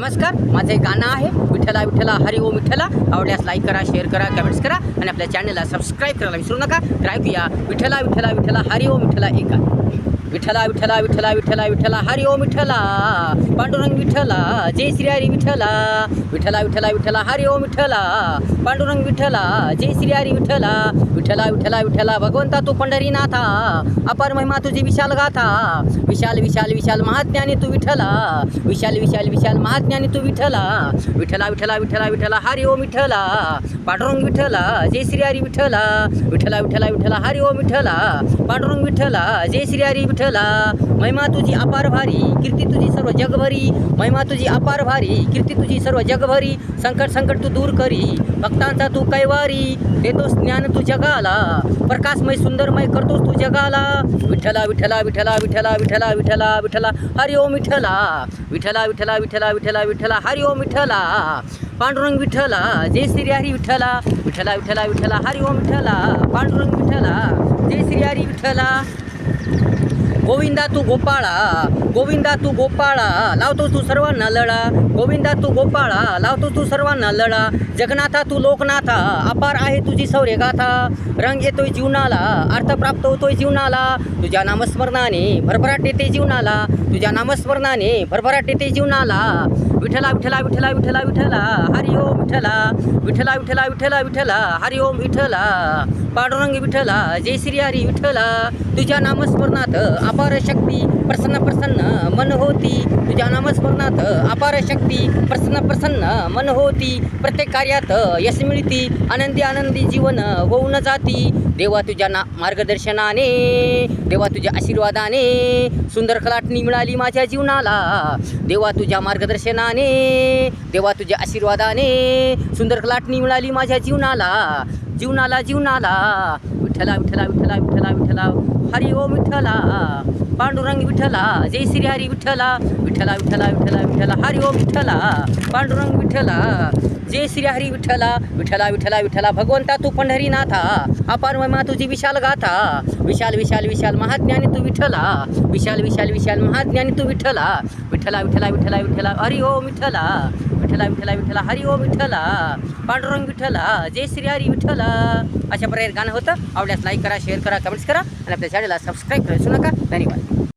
नमस्कार माझं एक गाणं आहे विठ्ठला विठ्ठला हरी ओ विठ्ठला आवडल्यास लाईक करा शेअर करा कमेंट्स करा आणि आपल्या चॅनलला सबस्क्राईब करायला विसरू नका तर ऐकूया विठ्ठला विठ्ठला विठ्ठला हरी ओम विठ्ठला एक गाणं. विठ्ठला विठ्ठला विठ्ठला विठ्ठला विठ्ठला हरि ओम विठ्ठला पांडुरंग विठ्ठला जय श्री हरी विठ्ठला विठ्ठला विठ्ठला विठ्ठला हरि ओम विठ्ठला पांडुरंग विठ्ठला जय श्री हरी विठ्ठला विठ्ठला विठ्ठला विठ्ठला भगवंता तू पंढरीनाथा अपार महिमा तुझी विशाल गाथा विशाल विशाल विशाल महाज्ञानी तू विठ्ठला विशाल विशाल विशाल महाज्ञानी तू विठ्ठला विठ्ठला विठ्ठला विठ्ठला विठ्ठला हरि ओम विठ्ठला पांडुरंग विठ्ठला जय श्री हरी विठ्ठला विठ्ठला विठ्ठला विठ्ठला हरि ओम विठ्ठला पांडुरंग विठ्ठला जय श्री हरी विठ्ठला महिमा तुझी अपार भारी कीर्ती तुझी सर्व जगभरी महिमा तुझी अपार भारी कीर्ती तुझी सर्व जगभरी संकट संकट तू दूर करी भक्तांचा तू कैवारी देतोस ज्ञान तू जगाला प्रकाशमय सुंदरमय करतोस तू जगाला विठ्ठला विठ्ठला विठ्ठला विठ्ठला विठ्ठला विठ्ठला विठ्ठला हरि ओम विठ्ठला विठ्ठला विठ्ठला विठ्ठला विठ्ठला विठ्ठला हरि ओम विठ्ठला पांडुरंग विठ्ठला जय श्री हरी विठ्ठला विठ्ठला विठ्ठला विठ्ठला हरी ओम विठ्ठला पांडुरंग विठ्ठला जय श्री हरी विठ्ठला गोविंदा तू गोपाळा गोविंदा तू गोपाळा लावतो तू सर्वांना लढा गोविंदा तू गोपाळा लावतो तू सर्वांना लढा जगनाथा तू लोकनाथा अपार आहे तुझी शौर्य गाथा रंग येतोय जीवनाला अर्थ प्राप्त होतोय जीवनाला. तुझ्या नामस्मरणाने भरभराट येते जीवनाला. तुझ्या नामस्मरणाने भरभराट येते जीवनाला. विठला विठला विठला विठला विठला हरि ओम विठ्ठला विठला विठला विठला हरिओम हरि ओम पांडुरंग विठ्ठला जय श्री हरी विठ्ठला. तुझ्या नामस्मरणात अपार शक्ती प्रसन्न प्रसन्न मन होती. तुझ्या नामस्मरणात अपार शक्ती प्रसन्न प्रसन्न मन होती. प्रत्येक कार्यात यश मिळती. आनंदी आनंदी जीवन होऊन जाती. देवा तुझ्या ना मार्गदर्शनाने देवा तुझ्या आशीर्वादाने सुंदर कलाटणी मिळाली माझ्या जीवनाला. देवा तुझ्या मार्गदर्शनाने देवा तुझ्या आशीर्वादाने सुंदर कलाटणी मिळाली माझ्या जीवनाला. जीवनाला जीवनाला विठ्ठला विठ्ठला विठ्ठला विठ्ठला विठ्ठला हरी ओम विठ्ठला पांडुरंग विठ्ठला जय श्री हरी विठ्ठला विठ्ठला विठ्ठला विठ्ठला विठ्ठला हरी ओम विठ्ठला पांडुरंग विठ्ठला जय श्री हरी विठ्ठला विठ्ठला विठ्ठला विठ्ठला भगवंता तू पंढरीनाथा अपार महिमा तुझी विशाल गाथा विशाल विशाल विशाल महाज्ञानी तू विठ्ठला विशाल विशाल विशाल महाज्ञानी तू विठ्ठला विठ्ठला विठ्ठला विठ्ठला विठ्ठला हरी ओम विठ्ठला विठ्ठला विठ्ठला विठ्ठला हरी ओम विठ्ठला पांडुरंग विठ्ठल जय श्री हरी विठ्ठल. अशा प्रकारे गाणं होतं. आवडल्यास लाईक करा शेअर करा कमेंट्स करा. आणि आपल्या चॅनलला सबस्क्राईब करा नका. धन्यवाद.